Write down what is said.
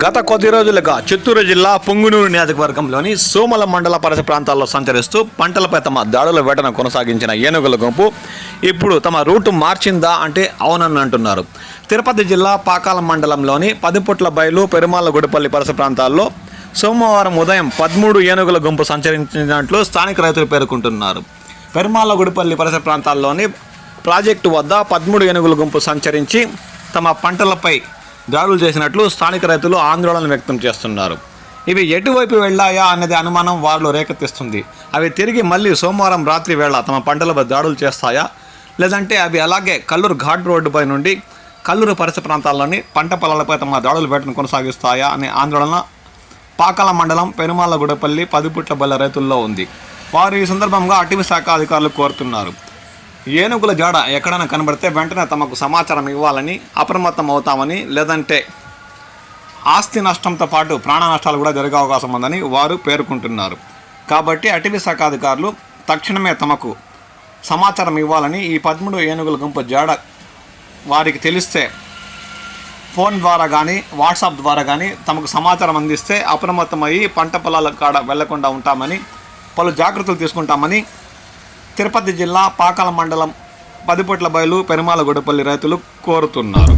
గత కొద్ది రోజులుగా చిత్తూరు జిల్లా పొంగునూరు నియోజకవర్గంలోని సోమల మండల పరిసర ప్రాంతాల్లో సంచరిస్తూ పంటలపై తమ దాడుల వేటను కొనసాగించిన ఏనుగుల గుంపు ఇప్పుడు తమ రూటు మార్చిందా అంటే అవునని అంటున్నారు. తిరుపతి జిల్లా పాకాల మండలంలోని పదిపుట్ల బయలు పెరుమాళ్ళగుడిపల్లి పరిసర ప్రాంతాల్లో సోమవారం ఉదయం పదమూడు ఏనుగుల గుంపు సంచరించినట్లు స్థానిక రైతులు పేర్కొంటున్నారు. పెరుమాళ్ళ గుడిపల్లి పరిసర ప్రాంతాల్లోని ప్రాజెక్టు వద్ద పదమూడు ఏనుగుల గుంపు సంచరించి తమ పంటలపై దాడులు చేసినట్లు స్థానిక రైతులు ఆందోళన వ్యక్తం చేస్తున్నారు. ఇవి ఎటువైపు వెళ్ళాయా అన్నది అనుమానం వారిలో రేకెత్తిస్తుంది. అవి తిరిగి మళ్ళీ సోమవారం రాత్రి వేళ తమ పంటలపై దాడులు చేస్తాయా? లేదంటే అవి అలాగే కల్లూరు ఘాట్ రోడ్డుపై నుండి కల్లూరు పరిసర ప్రాంతాల్లోని పంట పొలాలపై తమ దాడులు వేటను కొనసాగిస్తాయా అనే ఆందోళన పాకాల మండలం పెనుమాలగూడపల్లి పదిపుట్ల బల్ల రైతుల్లో ఉంది. వారు ఈ సందర్భంగా అటవీ శాఖ అధికారులు కోరుతున్నారు. ఏనుగుల జాడ ఎక్కడైనా కనబడితే వెంటనే తమకు సమాచారం ఇవ్వాలని అప్రమత్తం అవుతామని లేదంటే ఆస్తి నష్టంతో పాటు ప్రాణ నష్టాలు కూడా జరిగే అవకాశం ఉందని వారు పేర్కొంటున్నారు. కాబట్టి అటవీ శాఖ అధికారులు తక్షణమే తమకు సమాచారం ఇవ్వాలని ఈ పదమూడు ఏనుగుల గుంపు జాడ వారికి తెలిస్తే ఫోన్ ద్వారా కానీ వాట్సాప్ ద్వారా కానీ తమకు సమాచారం అందిస్తే అప్రమత్తమయ్యి పంట పొలాల కాడ వెళ్ళకుండా ఉంటామని పలు జాగ్రత్తలు తీసుకుంటామని తిరుపతి జిల్లా పాకాల మండలం పదిపొట్ల బయలు పెరుమాల గుడిపల్లి రైతులు కోరుతున్నారు.